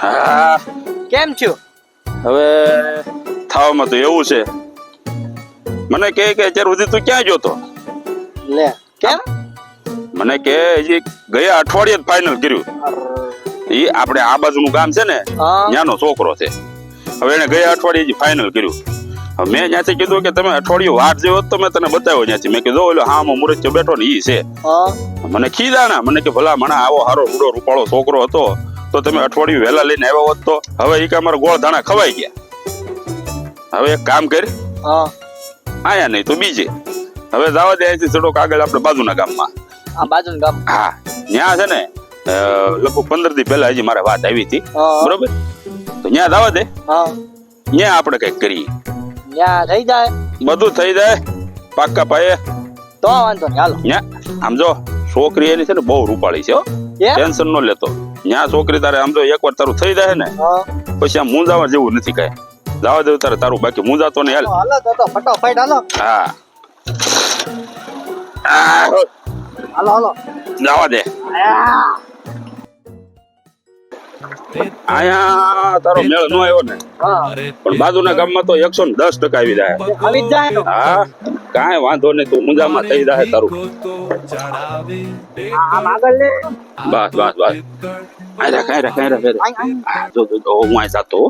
હા. કેમ છો? હવે થાવામાં તો એવું છે. મને કે કે અત્યાર સુધી તું ક્યાં જોતો લે કેમ? મને કે હજી ગયા અઠવાડિયે જ ફાઇનલ કર્યું. એ આપણે આ બાજુનું ગામ છે ને ત્યાંનો છોકરો છે. હવે એને ગયા અઠવાડિયે જ ફાઇનલ કર્યું. હવે મેં ત્યાંથી કીધું કે તમે અઠવાડિયું વાર જેવો તો મેં તને બતાવ્યો ત્યાંથી. મેં કીધું ઓલો હા મુરત બેઠો ને ઈ છે. મને કીધા ના મને કે ભલા મને આવો હારો રૂડો રૂપાળો છોકરો હતો. તો તમે અઠવાડિયું વહેલા લઈને આવ્યા હોત તો હવે એક અમારા ગોળ ધાણા ખવાઈ ગયા. હવે એક કામ કર. હા. આયા નહીં તો બીજે. હવે જવા દે અહીંથી થોડોક આગળ આપણે બાજુના ગામમાં. આ બાજુના ગામ. હા ત્યાં છે ને લગભગ પંદર દી પહેલા હજી મારે વાત આવી હતી. બરોબર? તો ત્યાં જવા દે. હા. ત્યાં આપણે કંઈક કરીએ. ત્યાં થઈ જાય. બધું થઈ જાય. પાક્કા પાયે. તો વાંધો નહીં હાલો. ત્યાં આમ જો છોકરી એની છે ને બહુ રૂપાળી છે હો. ટેન્શન ન લેતો. ત્યાં છોકરી તારે આમ જો એકવાર તારું થઈ જાય ને પછી આમ મૂંઝાવા જેવું નથી કઈ. જવા દેવું તારે તારું બાકી મૂંઝાતો નહીં હાલ. હાલો તો તો ફટાફટ હાલો. હા. હાલો હાલો. જવા દે. આયા તારો મેળ નો આવ્યો ને. હા. પણ બાજુના ગામમાં તો એકસો ને દસ ટકા આવી જાય. આવી જાય. હા. કાંઈ વાંધો નહીં તું ઊંઝામાં થઈ જાય તારું આમ આગળ લે બસ બસ બસ કાંઈ રે કાંઈ રે કાંઈ રે આઈ, આઈ. આ જો જો હું અહીં જાતો.